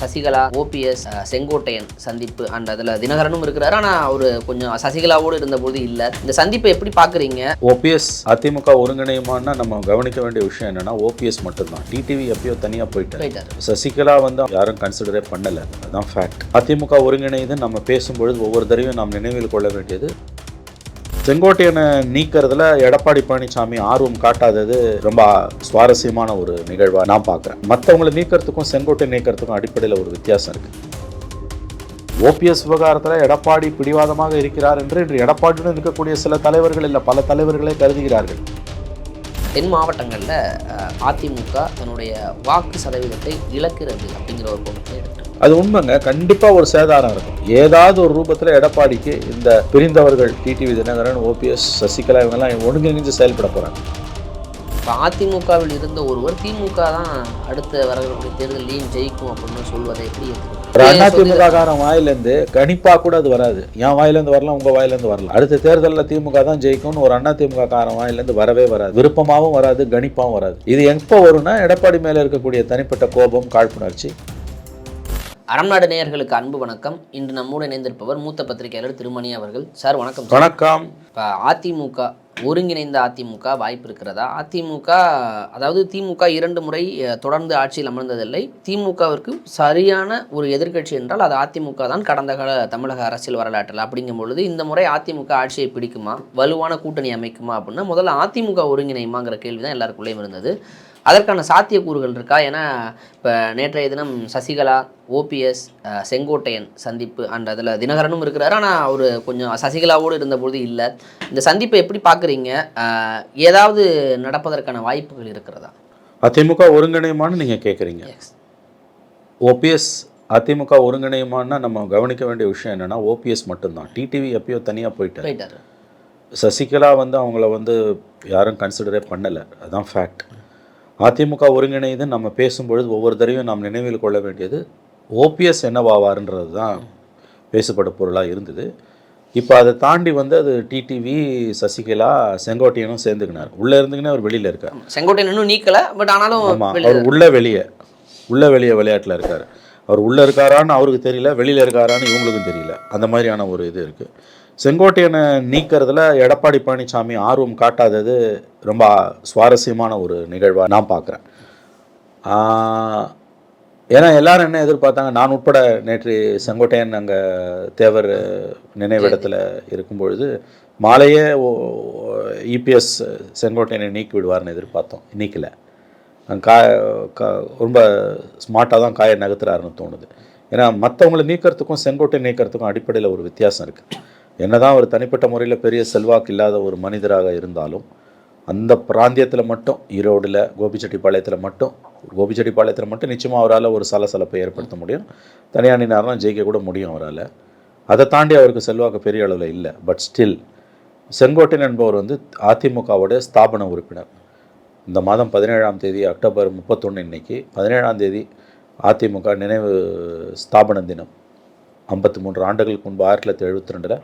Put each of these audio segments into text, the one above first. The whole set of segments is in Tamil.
சசிகலா ஓபிஎஸ் செங்கோட்டையன் சந்திப்பு அண்ட் அதில் தினகரனும் இருக்கிறாரு. ஆனால் அவர் கொஞ்சம் சசிகலாவோடு இருந்தபோது இல்லை. இந்த சந்திப்பை எப்படி பார்க்குறீங்க ஓபிஎஸ் அதிமுக ஒருங்கிணையுமான்னா நம்ம கவனிக்க வேண்டிய விஷயம் என்னன்னா ஓபிஎஸ் மட்டும்தான். டிடிவி எப்பயோ தனியாக போயிட்டாரு. சசிகலா வந்து யாரும் கன்சிடரே பண்ணல. அதுதான் ஃபேக்ட் அதிமுக ஒருங்கிணைந்து நம்ம பேசும்பொழுது ஒவ்வொரு தடவையும் நாம் நினைவில் கொள்ள வேண்டியது செங்கோட்டையனை நீக்கிறதுல எடப்பாடி பழனிசாமி ஆர்வம் காட்டாதது ரொம்ப சுவாரஸ்யமான ஒரு நிகழ்வாக நான் பார்க்குறேன் மற்றவங்களை நீக்கிறதுக்கும் செங்கோட்டை நீக்கிறதுக்கும் அடிப்படையில் ஒரு வித்தியாசம் இருக்குது ஓபிஎஸ் விவகாரத்தில் எடப்பாடி பிடிவாதமாக இருக்கிறார் என்று இன்று எடப்பாடியுடன் இருக்கக்கூடிய சில தலைவர்கள் இல்லை பல தலைவர்களே கருதுகிறார்கள். தென் மாவட்டங்களில் அதிமுக தன்னுடைய வாக்கு சதவீதத்தை இழக்கிறது அப்படிங்கிற ஒரு பொருட்கள் அது உண்மைங்க கண்டிப்பாக ஒரு சேதாரம் இருக்கும். ஏதாவது ஒரு ரூபத்தில் எடப்பாடிக்கு இந்த பிரிந்தவர்கள் டிடிவி தினகரன் ஓபிஎஸ் சசிகலா இவங்கெல்லாம் ஒருங்கிணைந்து செயல்பட போகிறாங்க இப்போ அதிமுகவில் இருந்த ஒருவர் திமுக தான் அடுத்த வரக்கூடிய தேர்தலையும் ஜெயிக்கும் அப்படின்னு சொல்வதை எப்படி? அதிமுக காரன் வாயிலேருந்து கணிப்பா கூட அது வராது. என் வாயிலேருந்து வரலாம் உங்க வாயிலேருந்து வரலாம் அடுத்த தேர்தலில் திமுக தான் ஜெயிக்கும்னு ஒரு அதிமுக காரன் வாயிலேருந்து வரவே வராது. விருப்பமாகவும் வராது கணிப்பாகவும் வராது. இது எப்போ வரும்னா எடப்பாடி மேலே இருக்கக்கூடிய தனிப்பட்ட கோபம் காழ்ப்புணர்ச்சி அறம்நாடு நேயர்களுக்கு அன்பு வணக்கம். இன்று நம்மோடு இணைந்திருப்பவர் மூத்த பத்திரிகையாளர் திருமணி அவர்கள். சார் வணக்கம். வணக்கம். இப்போ அதிமுக ஒருங்கிணைந்த அதிமுக வாய்ப்பு இருக்கிறதா? அதிமுக அதாவது திமுக இரண்டு முறை தொடர்ந்து ஆட்சியில் அமர்ந்ததில்லை. திமுகவிற்கு சரியான ஒரு எதிர்க்கட்சி என்றால் அது அதிமுக தான் கடந்த கால தமிழக அரசியல் வரலாற்றில். அப்படிங்கும் பொழுது இந்த முறை அதிமுக ஆட்சியை பிடிக்குமா? வலுவான கூட்டணி அமைக்குமா? அப்படின்னா முதல்ல அதிமுக ஒருங்கிணையுமாங்கிற கேள்வி தான் எல்லாருக்குள்ளேயும் இருந்தது. அதற்கான சாத்தியக்கூறுகள் இருக்கா? ஏன்னா இப்போ நேற்றைய தினம் சசிகலா ஓபிஎஸ் செங்கோட்டையன் சந்திப்பு அண்ட் அதில் தினகரனும் இருக்கிறாரு. ஆனால் அவர் கொஞ்சம் சசிகலாவோடு இருந்தபோது இல்லை. இந்த சந்திப்பை எப்படி பார்க்குறீங்க? ஏதாவது நடப்பதற்கான வாய்ப்புகள் இருக்கிறதா? அதிமுக ஒருங்கிணையுமான்னு நீங்கள் கேட்குறீங்க ஓபிஎஸ் அதிமுக ஒருங்கிணையுமான்னா நம்ம கவனிக்க வேண்டிய விஷயம் என்னன்னா ஓபிஎஸ் மட்டும்தான். டிடிவி எப்பயோ தனியாக போயிட்டார். போயிட்டாரு. சசிகலா வந்து அவங்கள வந்து யாரும் கன்சிடரே பண்ணலை. அதுதான் ஃபேக்ட் அதிமுக ஒருங்கிணைந்து நம்ம பேசும்பொழுது ஒவ்வொரு தடவையும் நாம் நினைவில் கொள்ள வேண்டியது ஓபிஎஸ் என்னவாவாருன்றது தான் பேசப்பட பொருளாக இருந்தது. இப்போ அதை தாண்டி வந்து அது டிடிவி சசிகலா செங்கோட்டையனும் சேர்ந்துக்கினார். உள்ளே இருந்துக்கினே அவர் வெளியில் இருக்கார். செங்கோட்டையன் இன்னும் நீக்கல பட் ஆனாலும் ஆமாம் அவர் உள்ள வெளியே உள்ள வெளியே விளையாட்டில் இருக்கார். அவர் உள்ளே இருக்காரான்னு அவருக்கு தெரியல வெளியில் இருக்காரான்னு இவங்களுக்கும் தெரியல. அந்த மாதிரியான ஒரு இது இருக்குது செங்கோட்டையனை நீக்கிறதுல எடப்பாடி பழனிசாமி ஆர்வம் காட்டாதது ரொம்ப சுவாரஸ்யமான ஒரு நிகழ்வாக நான் பார்க்குறேன் ஏன்னா எல்லாரும் என்ன எதிர்பார்த்தாங்க நான் உட்பட நேற்று செங்கோட்டையன் அங்கே தேவர் நினைவிடத்தில் இருக்கும்பொழுது மாலையே இபிஎஸ் செங்கோட்டையனை நீக்கி விடுவார்னு எதிர்பார்த்தோம். நீக்கலை. கா கா- ரொம்ப ஸ்மார்ட்டாக தான் காயை நகர்த்துறாருன்னு தோணுது. ஏன்னா மற்றவங்களை நீக்கிறதுக்கும் செங்கோட்டை நீக்கிறதுக்கும் அடிப்படையில் ஒரு வித்தியாசம் இருக்குது என்னதான் ஒரு தனிப்பட்ட முறையில் பெரிய செல்வாக்கு இல்லாத ஒரு மனிதராக இருந்தாலும் அந்த பிராந்தியத்தில் மட்டும் ஈரோடில் கோபிச்செட்டிப்பாளையத்தில் மட்டும் கோபிச்செட்டிப்பாளையத்தில் மட்டும் நிச்சயமாக அவரால் ஒரு சலசலப்பை ஏற்படுத்த முடியும். தனியானினார்னா ஜெயிக்க கூட முடியும் அவரால். அதை தாண்டி அவருக்கு செல்வாக்கு பெரிய அளவில் இல்லை. பட் ஸ்டில் செங்கோட்டையன் என்பவர் வந்து அதிமுகவுடைய ஸ்தாபன உறுப்பினர். இந்த மாதம் பதினேழாம் தேதி அக்டோபர் முப்பத்தொன்று இன்னைக்கு பதினேழாம் தேதி அதிமுக நினைவு ஸ்தாபன தினம். ஐம்பத்தி மூன்று ஆண்டுகளுக்கு முன்பு ஆயிரத்தி தொள்ளாயிரத்தி எழுபத்தி ரெண்டில்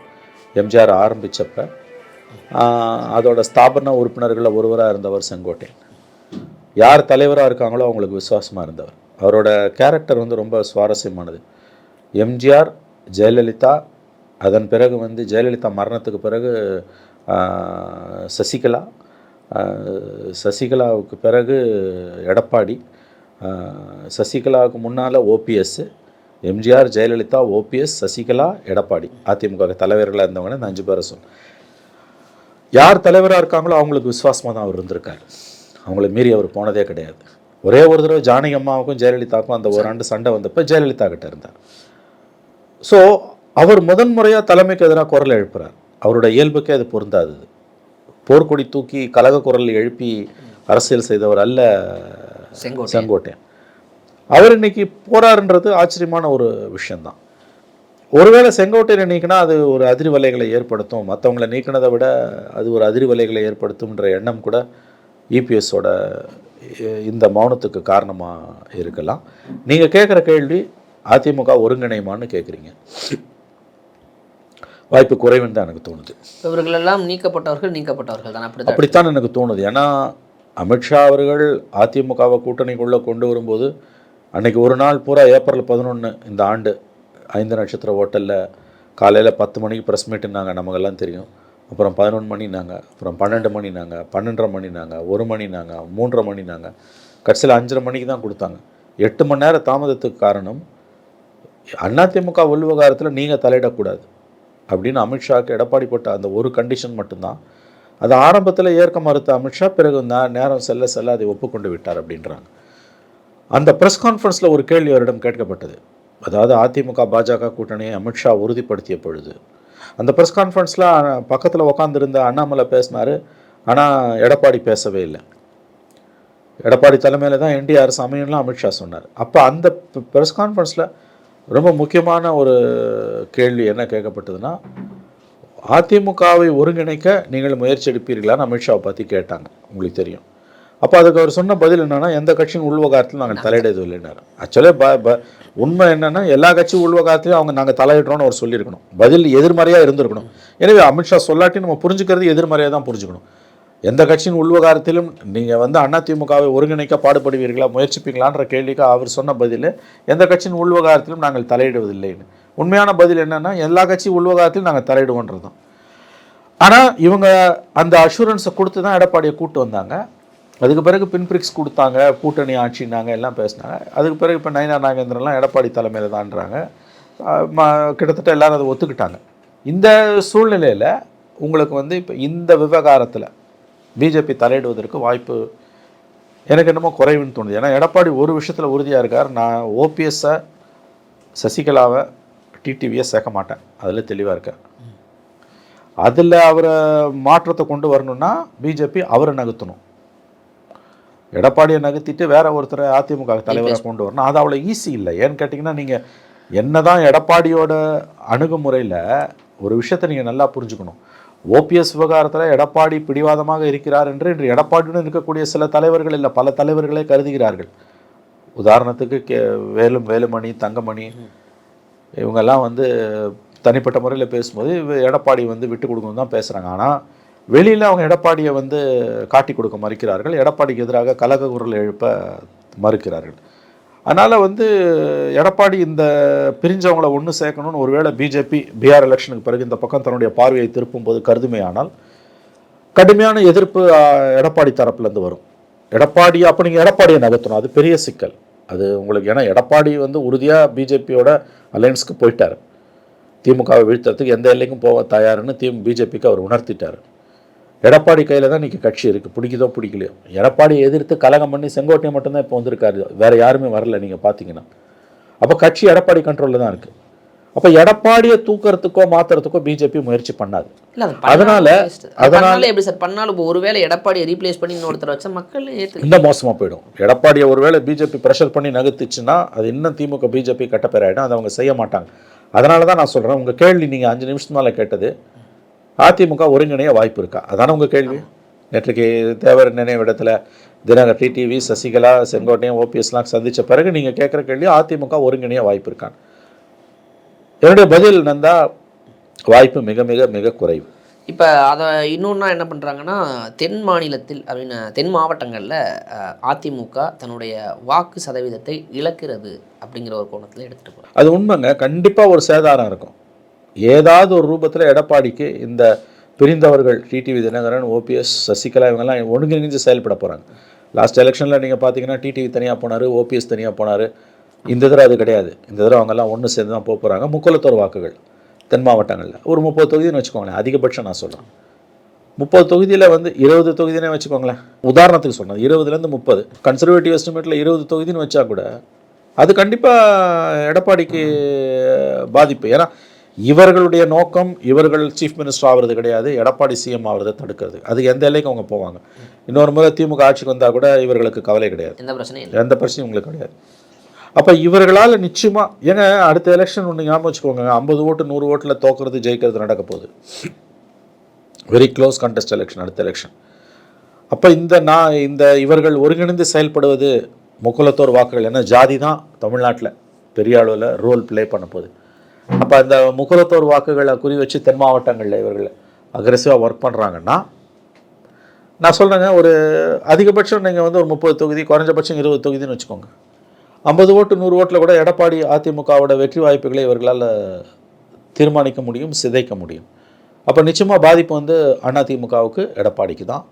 எம்ஜிஆர் ஆரம்பித்தப்ப அதோட ஸ்தாபன உறுப்பினர்களில் ஒருவராக இருந்தவர் செங்கோட்டையன். யார் தலைவராக இருக்காங்களோ அவங்களுக்கு விசுவாசமாக இருந்தவர். அவரோட கேரக்டர் வந்து ரொம்ப சுவாரஸ்யமானது. எம்ஜிஆர் ஜெயலலிதா அதன் பிறகு வந்து ஜெயலலிதா மரணத்துக்கு பிறகு சசிகலா சசிகலாவுக்கு பிறகு எடப்பாடி சசிகலாவுக்கு முன்னால் OPS MGR Jayalalithaa OPS Sasikala Edappadi. AIADMK தலைவர்களாக இருந்தவங்க இந்த அஞ்சு பேரை சொல் யார் தலைவராக இருக்காங்களோ அவங்களுக்கு விசுவாசமாக தான் அவர் இருந்திருக்காரு. அவங்கள மீறி அவர் போனதே கிடையாது. ஒரே ஒரு தடவை ஜானகி அம்மாவுக்கும் ஜெயலலிதாவுக்கும் அந்த ஒரு ஆண்டு சண்டை வந்தப்போ ஜெயலலிதா கிட்ட இருந்தார். ஸோ அவர் முதன் முறையாக தலைமைக்கு எதிராக குரல் எழுப்புறார். அவரோட இயல்புக்கே அது பொருந்தாதது போர்க்கொடி தூக்கி கலக குரல் எழுப்பி அரசியல் செய்தவர் அல்ல செங்கோட்டை செங்கோட்டையன். அவர் இன்னைக்கு போறாருன்றது ஆச்சரியமான ஒரு விஷயம்தான். ஒருவேளை செங்கோட்டையனை நீக்கினா அது ஒரு அதிர்வலைகளை ஏற்படுத்தும். மற்றவங்களை நீக்கினதை விட அது ஒரு அதிர்வலைகளை ஏற்படுத்தும்ன்ற எண்ணம் கூட இபிஎஸோட இந்த மௌனத்துக்கு காரணமாக இருக்கலாம். நீங்கள் கேட்குற கேள்வி அதிமுக ஒருங்கிணைமான்னு கேட்குறீங்க வாய்ப்பு குறைவுன்னு தான் எனக்கு தோணுது. இவர்கள் எல்லாம் நீக்கப்பட்டவர்கள் நீக்கப்பட்டவர்கள் தான். அப்படிதான் அப்படித்தான் எனக்கு தோணுது. ஏன்னா அமித்ஷா அவர்கள் அதிமுகவை கூட்டணிக்குள்ளே கொண்டு வரும்போது அன்றைக்கி ஒரு நாள் பூரா ஏப்ரல் பதினொன்று இந்த ஆண்டு ஐந்து நட்சத்திர ஹோட்டலில் காலையில் பத்து மணிக்கு ப்ரெஸ் மீட்டுனாங்க நமக்கெல்லாம் தெரியும். அப்புறம் பதினொன்று மணினாங்க அப்புறம் பன்னெண்டு மணி நாங்கள் பன்னெண்டரை மணி நாங்கள் ஒரு மணி நாங்கள் மூன்றரை மணி நாங்கள் கடைசியில் அஞ்சரை மணிக்கு தான் கொடுத்தாங்க. எட்டு மணி நேரம் தாமதத்துக்கு காரணம் அதிமுக உள்விவகாரத்தில் நீங்கள் தலையிடக்கூடாது அப்படின்னு அமித்ஷாவுக்கு எடப்பாடி போட்ட அந்த ஒரு கண்டிஷன் மட்டும்தான். அது ஆரம்பத்தில் ஏற்க மறுத்த அமித்ஷா பிறகு நேரம் செல்ல செல்ல அதை ஒப்புக்கொண்டு விட்டார் அப்படின்றாங்க. அந்த ப்ரெஸ் கான்ஃபரன்ஸில் ஒரு கேள்வி அவரிடம் கேட்கப்பட்டது. அதாவது அதிமுக பாஜக கூட்டணியை அமித்ஷா உறுதிப்படுத்திய பொழுது. அந்த ப்ரெஸ் கான்ஃபரன்ஸில் பக்கத்தில் உட்காந்துருந்த அண்ணாமலை பேசினார். ஆனால் எடப்பாடி பேசவே இல்லை. எடப்பாடி தலைமையில் தான் என்டிஆர் அரசு அமித்ஷா சொன்னார். அப்போ அந்த ப்ரெஸ் கான்ஃபரன்ஸில் ரொம்ப முக்கியமான ஒரு கேள்வி என்ன கேட்கப்பட்டதுன்னா அதிமுகவை ஒருங்கிணைக்க நீங்கள் முயற்சி எடுப்பீர்களான்னு அமித்ஷாவை பற்றி கேட்டாங்க. உங்களுக்கு தெரியும். அப்போ அதுக்கு அவர் சொன்ன பதில் என்னென்னா எந்த கட்சியின் உள்வகாரத்திலும் நாங்கள் தலையிடவில்லைன்னாரு ஆக்சுவலாக ப ப உண்மை என்னென்னா எல்லா கட்சியும் உள்வகாரத்திலையும் அவங்க நாங்கள் தலையிடுறோம்னு அவர் சொல்லியிருக்கணும். பதில் எதிர்மறையாக இருந்திருக்கணும். எனவே அமித்ஷா சொல்லாட்டி நம்ம புரிஞ்சுக்கிறது எதிர்மறையாக தான் புரிஞ்சுக்கணும். எந்த கட்சியின் உள்வகாரத்திலும் நீங்கள் வந்து அதிமுகவை ஒருங்கிணைக்க பாடுபடுவீர்களா முயற்சிப்பீங்களான்ற கேள்விக்கு அவர் சொன்ன பதில் எந்த கட்சியின் உள்வகாரத்திலும் நாங்கள் தலையிடுவதில்லைன்னு. உண்மையான பதில் என்னென்னா எல்லா கட்சி உள்வகாரத்திலும் நாங்கள் தலையிடுவோன்றது தான் ஆனால் இவங்க அந்த அஷூரன்ஸை கொடுத்து தான் எடப்பாடியை கூப்பிட்டு வந்தாங்க. அதுக்கு பிறகு பின்பிரிக்ஸ் கொடுத்தாங்க கூட்டணி ஆட்சினாங்க எல்லாம் பேசினாங்க. அதுக்கு பிறகு இப்போ நயனா நாகேந்திரன்லாம் எடப்பாடி தலைமையில் தான்றாங்க கிட்டத்தட்ட எல்லாரும் அதை ஒத்துக்கிட்டாங்க. இந்த சூழ்நிலையில் உங்களுக்கு வந்து இப்போ இந்த விவகாரத்தில் பிஜேபி தலையிடுவதற்கு வாய்ப்பு எனக்கு என்னமோ குறைவுன்னு தோணுது. ஏன்னா எடப்பாடி ஒரு விஷயத்தில் உறுதியாக இருக்கார். நான் ஓபிஎஸ்ஸை சசிகலாவை டிடிவியை சேர்க்க மாட்டேன். அதில் தெளிவாக இருக்கேன் அதில் அவரை மாற்றத்தை கொண்டு வரணும்னா பிஜேபி அவரை நகர்த்தணும். எடப்பாடியை நகர்த்திட்டு வேற ஒருத்தரை அதிமுக தலைவரை கொண்டு வரணும். அது அவ்வளோ ஈஸி இல்லை. ஏன்னு கேட்டிங்கன்னா நீங்கள் என்னதான் எடப்பாடியோட அணுகுமுறையில் ஒரு விஷயத்தை நீங்கள் நல்லா புரிஞ்சுக்கணும். ஓபிஎஸ் விவகாரத்தில் எடப்பாடி பிடிவாதமாக இருக்கிறார் என்று இன்று எடப்பாடியுடன் இருக்கக்கூடிய சில தலைவர்கள் இல்லை பல தலைவர்களே கருதுகிறார்கள். உதாரணத்துக்கு கே வேலும் வேலுமணி தங்கமணி இவங்கெல்லாம் வந்து தனிப்பட்ட முறையில் பேசும்போது எடப்பாடி வந்து விட்டு கொடுக்கணும் தான் பேசுகிறாங்க ஆனால் வெளியில் அவங்க எடப்பாடியை வந்து காட்டி கொடுக்க மறுக்கிறார்கள். எடப்பாடிக்கு எதிராக கலக குரல் எழுப்ப மறுக்கிறார்கள். அதனால் வந்து எடப்பாடி இந்த பிரிஞ்சவங்களை ஒன்று சேர்க்கணும்னு ஒருவேளை பிஜேபி பிஆர் எலெக்ஷனுக்கு பிறகு இந்த பக்கம் தன்னுடைய பார்வையை திருப்பும்போது கருதுமையானால் கடுமையான எதிர்ப்பு எடப்பாடி தரப்புலேருந்து வரும். எடப்பாடி அப்போ நீங்கள் எடப்பாடியை நகர்த்தணும். அது பெரிய சிக்கல். அது உங்களுக்கு ஏன்னா எடப்பாடி வந்து உறுதியாக பிஜேபியோட அலையன்ஸுக்கு போயிட்டார். திமுகவை வீழ்த்துறதுக்கு எந்த எல்லைக்கும் போக தயாருன்னு தி பிஜேபிக்கு அவர் உணர்த்திட்டார். எடப்பாடி கையில் தான் இன்றைக்கி கட்சி இருக்குது பிடிக்குதோ பிடிக்கலையோ. எடப்பாடியை எதிர்த்து கலகம் பண்ணி செங்கோட்டையை மட்டும்தான் இப்போ வந்திருக்காரு. வேறு யாருமே வரல நீங்கள் பார்த்தீங்கன்னா. அப்போ கட்சி எடப்பாடி கண்ட்ரோலில் தான் இருக்குது அப்போ எடப்பாடியை தூக்கறதுக்கோ மாற்றுறதுக்கோ பிஜேபி முயற்சி பண்ணாது. அதனால- பண்ணாலும் waste. அது பண்ணாலும் எப்படி சார்? பண்ணாலும் இப்போ ஒருவேளை எடப்பாடியை ரீப்ளேஸ் பண்ணி இன்னொருத்தர் வச்சா மக்கள் இன்னும் மோசமாக போயிடும். எடப்பாடியை ஒருவேளை பிஜேபி ப்ரெஷர் பண்ணி நகர்த்துச்சுன்னா அது இன்னும் திமுக பிஜேபி கட்டப்பேராயிடும் அதை அவங்க செய்ய மாட்டாங்க. அதனால தான் நான் சொல்கிறேன் உங்கள் கேள்வி நீங்கள் அஞ்சு நிமிஷத்து மேலே கேட்டது. அதிமுக ஒருங்கிணைய வாய்ப்பு இருக்கா? அதானே உங்கள் கேள்வி. நேற்றுக்கு தேவர் நினைவிடத்தில் தினகர் டிடிவி சசிகலா செங்கோட்டையன் ஓபிஎஸ்லாம் சந்தித்த பிறகு நீங்கள் கேட்குற கேள்வி அதிமுக ஒருங்கிணைய வாய்ப்பு இருக்கான்னு. என்னுடைய பதில் நந்தா வாய்ப்பு மிக மிக மிக குறைவு. இப்போ அதை இன்னொன்னா என்ன பண்ணுறாங்கன்னா தென் மாநிலத்தில் அப்படின்னு தென் மாவட்டங்களில் அதிமுக தன்னுடைய வாக்கு சதவீதத்தை இழக்கிறது அப்படிங்கிற ஒரு கோணத்தில் எடுத்துகிட்டு போகிறாங்க அது உண்மைங்க. கண்டிப்பாக ஒரு சேதாரம் இருக்கும். ஏதாவது ஒரு ரூபத்தில் எடப்பாடிக்கு இந்த பிரிந்தவர்கள் டிடிவி தினகரன் ஓபிஎஸ் சசிகலா இவங்கெல்லாம் ஒருங்கிணைந்து செயல்பட போகிறாங்க லாஸ்ட் எலெக்ஷனில் நீங்கள் பார்த்தீங்கன்னா டிடிவி தனியாக போனார் ஓபிஎஸ் தனியாக போனார். இந்த தடவை அது கிடையாது. இந்த தடவை அவங்கெல்லாம் ஒன்று சேர்ந்து தான் போக போகிறாங்க முக்கோலத்தோர் வாக்குகள் தென் மாவட்டங்களில். ஒரு முப்பது தொகுதின்னு வச்சுக்கோங்களேன். அதிகபட்சம் நான் சொல்கிறேன் முப்பது தொகுதியில் வந்து இருபது தொகுதினே வச்சுக்கோங்களேன். உதாரணத்துக்கு சொன்னது இருபதுலேருந்து முப்பது. கன்சர்வேட்டிவ் எஸ்டிமேட்டில் இருபது தொகுதின்னு வச்சா கூட அது கண்டிப்பாக எடப்பாடிக்கு பாதிப்பு. ஏன்னா இவர்களுடைய நோக்கம் இவர்கள் சீஃப் மினிஸ்டர் ஆகிறது கிடையாது எடப்பாடி சிஎம் ஆகிறத தடுக்கிறது. அது எந்த எல்லைக்கு அவங்க போவாங்க? இன்னொரு முறை திமுக ஆட்சிக்கு வந்தால் கூட இவர்களுக்கு கவலை கிடையாது. எந்த பிரச்சனையும் எந்த பிரச்சனையும் உங்களுக்கு கிடையாது. அப்போ இவர்களால் நிச்சயமாக ஏங்க அடுத்த எலெக்ஷன் ஒன்று ஞாபகம் வச்சுக்கோங்க. ஐம்பது ஓட்டு நூறு ஓட்டில் தோக்குறது ஜெயிக்கிறது நடக்க போகுது. வெரி க்ளோஸ் contest எலெக்ஷன் அடுத்த எலெக்ஷன் அப்போ இந்த நான் இந்த இவர்கள் ஒருங்கிணைந்து செயல்படுவது முக்குலத்தோர் வாக்குகள். ஏன்னா ஜாதி தான் தமிழ்நாட்டில் பெரிய அளவில் ரோல் ப்ளே பண்ண போகுது. அப்போ அந்த முக்குலத்தோர் வாக்குகளை குறி வச்சு தென் மாவட்டங்களில் இவர்கள் அக்ரெசிவாக ஒர்க் பண்ணுறாங்கன்னா நான் சொல்கிறேங்க ஒரு அதிகபட்சம் நீங்கள் வந்து ஒரு முப்பது தொகுதி குறைஞ்சபட்சம் இருபது தொகுதின்னு வச்சுக்கோங்க. ஐம்பது ஓட்டு நூறு ஓட்டில் கூட எடப்பாடி அதிமுகவோட வெற்றி வாய்ப்புகளை இவர்களால் தீர்மானிக்க முடியும் சிதைக்க முடியும். அப்போ நிச்சயமாக பாதிப்பு வந்து அதிமுகவுக்கு எடப்பாடிக்கு தான்.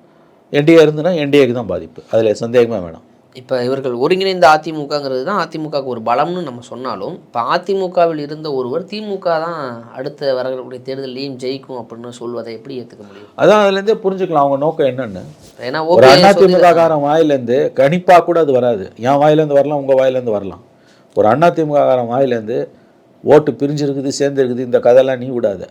என்டிஏ இருந்துன்னா என்டிஏக்கு தான் பாதிப்பு. அதில் சந்தேகமே வேணாம். இப்போ இவர்கள் ஒருங்கிணைந்த அதிமுகங்கிறது தான் அதிமுகவுக்கு ஒரு பலம்னு நம்ம சொன்னாலும் இப்போ அதிமுகவில் இருந்த ஒருவர் திமுக தான் அடுத்த வரக்கூடிய தேர்தலையும் ஜெயிக்கும் அப்படின்னு சொல்வதை எப்படி ஏற்றுக்க முடியும்? அதான் அதுலேருந்தே புரிஞ்சுக்கலாம் அவங்க நோக்கம் என்னன்னு. ஏன்னா ஒரு ஓபிஎஸ் அதிமுக காரன் வாயிலேருந்து கணிப்பாக கூட அது வராது. என் வாயிலேருந்து வரலாம் உங்கள் வாயிலேருந்து வரலாம். ஒரு அதிமுக காரன் வாயிலேருந்து ஓட்டு பிரிஞ்சிருக்குது சேர்ந்துருக்குது இந்த கதையெல்லாம் நீ விடாத.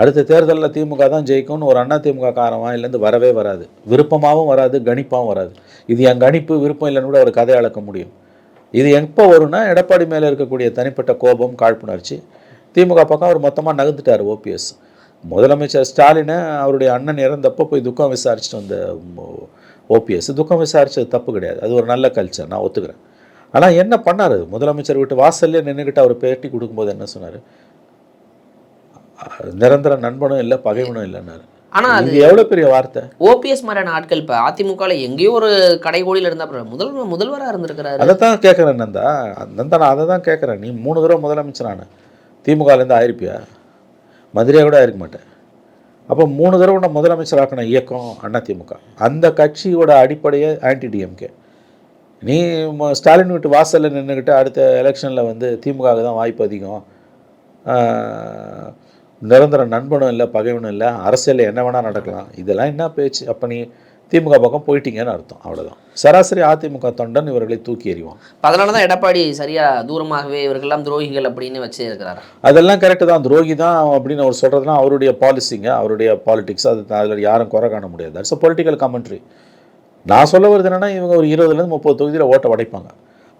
அடுத்த தேர்தலில் திமுக தான் ஜெயிக்கும்னு ஒரு அண்ணா திமுக காரமாக இல்லைந்து வரவே வராது. விருப்பமாகவும் வராது கணிப்பாகவும் வராது. இது என் கணிப்பு விருப்பம் இல்லைன்னு கூட ஒரு கதை அளக்க முடியும். இது எப்போ வரும்னா எடப்பாடி மேலே இருக்கக்கூடிய தனிப்பட்ட கோபம் காழ்ப்புணர்ச்சி. திமுக பக்கம் அவர் மொத்தமாக நகர்ந்துட்டார் ஓபிஎஸ் முதலமைச்சர் ஸ்டாலினை அவருடைய அண்ணன் இறந்தப்போ போய் துக்கம் விசாரிச்சுட்டு வந்த ஓபிஎஸ் துக்கம் விசாரிச்சது தப்பு கிடையாது. அது ஒரு நல்ல கல்ச்சர் நான் ஒத்துக்கிறேன். ஆனால் என்ன பண்ணார்? முதலமைச்சர் வீட்டு வாசல்லே நின்றுக்கிட்டு அவர் பேட்டி கொடுக்கும்போது என்ன சொன்னார்? நிரந்தர நண்பனும் இல்லை பகைவனும் இல்லைன்னாரு. ஆனா அது எவ்வளோ பெரிய வார்த்தை? ஓபிஎஸ் மாதிரியான ஆட்கள் இப்போ அதிமுகவில் எங்கேயோ ஒரு கடைகோடியில் இருந்தா அப்புறம் முதல் முதல்வராக இருந்திருக்கிறாரு. அதை தான் கேட்குறேன் நந்தா. நந்தா நான் அதை தான் கேட்குறேன் நீ மூணு தடவை முதலமைச்சரான திமுகலேருந்து ஆயிருப்பியா? மதுரையாக கூட ஆயிருக்க மாட்டேன். அப்போ மூணு தடவை நான் முதலமைச்சராக்கின இயக்கம் அதிமுக அந்த கட்சியோட அடிப்படையே ஆன்டி டிஎம்கே நீ ஸ்டாலின் வீட்டு வாசலில் நின்றுக்கிட்டு அடுத்த எலெக்ஷனில் வந்து திமுகவுக்கு தான் வாய்ப்பு அதிகம். நிரந்தர நண்பனும் இல்லை பகைவனும் இல்லை. அரசியலில் என்ன வேணால் நடக்கலாம். இதெல்லாம் என்ன பேச்சு? அப்போ நீ திமுக பக்கம் போயிட்டீங்கன்னு அர்த்தம். அவ்வளோதான் சராசரி அதிமுக தொண்டன் இவர்களை தூக்கி எறிவான் அதனால தான் எடப்பாடி சரியா தூரமாகவே இவர்கள்லாம் துரோகிகள் அப்படின்னு வச்சு இருக்கிறாரு? அதெல்லாம் கரெக்டு தான். துரோகி தான் அப்படின்னு அவர் சொல்கிறதுலாம் அவருடைய பாலிசிங்க அவருடைய பாலிடிக்ஸ் அது அதில் யாரும் குறை காண முடியாது. தட்ஸ் பொலிட்டிக்கல் கமெண்ட்ரி நான் சொல்ல வருது என்னன்னா இவங்க ஒரு இருபதுலேருந்து முப்பது தொகுதியில் ஓட்டை உடைப்பாங்க.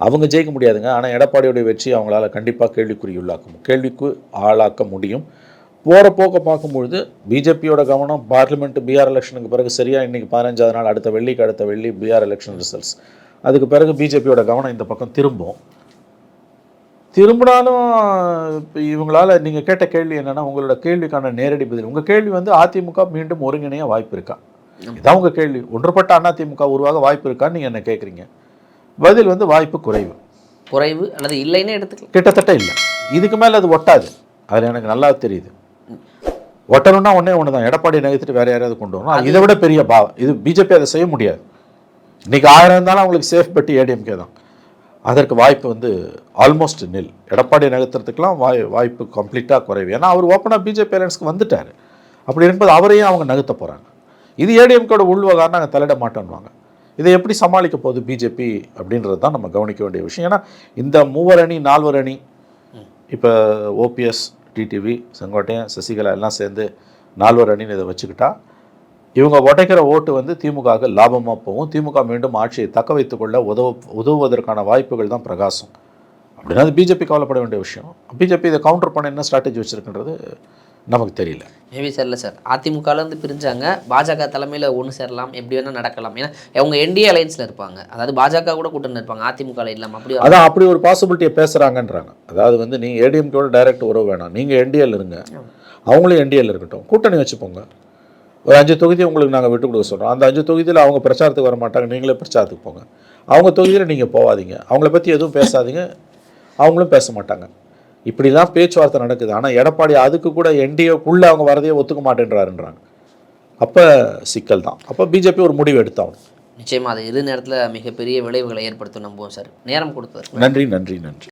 அவங்க ஜெயிக்க முடியாதுங்க. ஆனால் எடப்பாடியோடைய வெற்றி அவங்களால கண்டிப்பாக கேள்விக்குறி உள்ளாக்க கேள்விக்கு ஆளாக்க முடியும். போகிற போக்க பார்க்கும்பொழுது பிஜேபியோட கவனம் பார்லிமெண்ட் பிஆர் எலெக்ஷனுக்கு பிறகு சரியாக இன்றைக்கி பதினஞ்சாவது நாள் அடுத்த வெள்ளிக்கு அடுத்த வெள்ளி பிஆர் எலெக்ஷன் ரிசல்ட்ஸ் அதுக்கு பிறகு பிஜேபியோட கவனம் இந்த பக்கம் திரும்பும். திரும்பினாலும் இப்போ இவங்களால நீங்கள் கேட்ட கேள்வி என்னன்னா உங்களோட கேள்விக்கான நேரடி பதில். உங்கள் கேள்வி வந்து அதிமுக மீண்டும் ஒருங்கிணைய வாய்ப்பு இருக்கா? இதான் உங்கள் கேள்வி. ஒன்றுபட்ட அதிமுக உருவாக வாய்ப்பு இருக்கான்னு நீங்கள் என்ன கேட்குறீங்க பதில் வந்து வாய்ப்பு குறைவு. குறைவு அல்லது இல்லைன்னு எடுத்துக்கலாம். கிட்டத்தட்ட இல்லை. இதுக்கு மேலே அது ஒட்டாது. அதில் எனக்கு நல்லா தெரியுது. ஒட்டணும்னா ஒன்றே ஒன்று தான் எடப்பாடி நகர்த்திட்டு வேற யாரையாவது கொண்டு வரணும். இதை விட பெரிய பாவம். இது பிஜேபி அதை செய்ய முடியாது. இன்னைக்கு ஆயிரம் இருந்தாலும் அவங்களுக்கு சேஃப் பெட்டி ஏடிஎம்கே தான். அதற்கு வாய்ப்பு வந்து ஆல்மோஸ்ட் நில் எடப்பாடி நகர்த்துறதுக்கெலாம் வாய் வாய்ப்பு கம்ப்ளீட்டாக குறைவு. ஏன்னா அவர் ஓப்பனாக பிஜேபி அலையன்ஸ்க்கு வந்துட்டார். அப்படி இருக்கும்போது அவரையும் அவங்க நகர்த்த போகிறாங்க இது ஏடிஎம்கேட உள்வகாரம் நாங்கள் தலையிட மாட்டோம்வாங்க இதை எப்படி சமாளிக்க போகுது பிஜேபி அப்படின்றது தான் நம்ம கவனிக்க வேண்டிய விஷயம். ஏன்னா இந்த மூவர் அணி நால்வர் அணி இப்போ ஓபிஎஸ் டிடிவி செங்கோட்டையன் சசிகலா எல்லாம் சேர்ந்து நால்வர் அணின்னு இதை வச்சுக்கிட்டா இவங்க உடைக்கிற ஓட்டு வந்து திமுகவுக்கு லாபமாக போகும். திமுக மீண்டும் ஆட்சியை தக்க வைத்துக்கொள்ள உதவ உதவுவதற்கான வாய்ப்புகள் தான் பிரகாசம். அப்படின்னா அது பிஜேபி கவலைப்பட வேண்டிய விஷயம். பிஜேபி இதை கவுண்டர் பண்ண என்ன ஸ்ட்ராட்டஜி வச்சுருக்கின்றது நமக்கு தெரியல. மேபி சரியில்ல சார் அதிமுகல இருந்து பிரிஞ்சாங்க. பாஜக தலைமையில் ஒன்று சேரலாம் எப்படி வேணால் நடக்கலாம். ஏன்னா அவங்க என்டிஏ அலைன்ஸில் இருப்பாங்க. அதாவது பாஜக கூட கூட்டணி இருப்பாங்க. அதிமுகவில் இல்லாமல் அப்படி அதான் அப்படி ஒரு பாசிபிலிட்டியை பேசுகிறாங்கன்றாங்க அதாவது வந்து நீங்கள் ஏடிஎம்கேட டைரக்ட் உறவு வேணாம். நீங்கள் என்டிஎல் இருங்க. அவங்களும் என்டிஎல் இருக்கட்டும். கூட்டணி வச்சுப்போங்க. ஒரு அஞ்சு தொகுதி உங்களுக்கு நாங்கள் விட்டு கொடுக்க சொல்கிறோம் அந்த அஞ்சு தொகுதியில் அவங்க பிரச்சாரத்துக்கு வர மாட்டாங்க. நீங்களே பிரச்சாரத்துக்கு போங்க. அவங்க தொகுதியில் நீங்கள் போகாதீங்க அவங்கள பற்றி எதுவும் பேசாதீங்க. அவங்களும் பேச மாட்டாங்க. இப்படிலாம் பேச்சுவார்த்தை நடக்குது. ஆனால் எடப்பாடி அதுக்கு கூட என்டிஏக்குள்ளே அவங்க வரதையே ஒத்துக்க மாட்டேன்றாருன்றாங்க. அப்போ சிக்கல் தான். அப்போ பிஜேபி ஒரு முடிவு எடுத்தாகணும். நிச்சயமாக அது இரு நேரத்தில் மிகப்பெரிய விளைவுகளை ஏற்படுத்தும் நம்புவோம் சார். நேரம் கொடுத்தது நன்றி நன்றி நன்றி.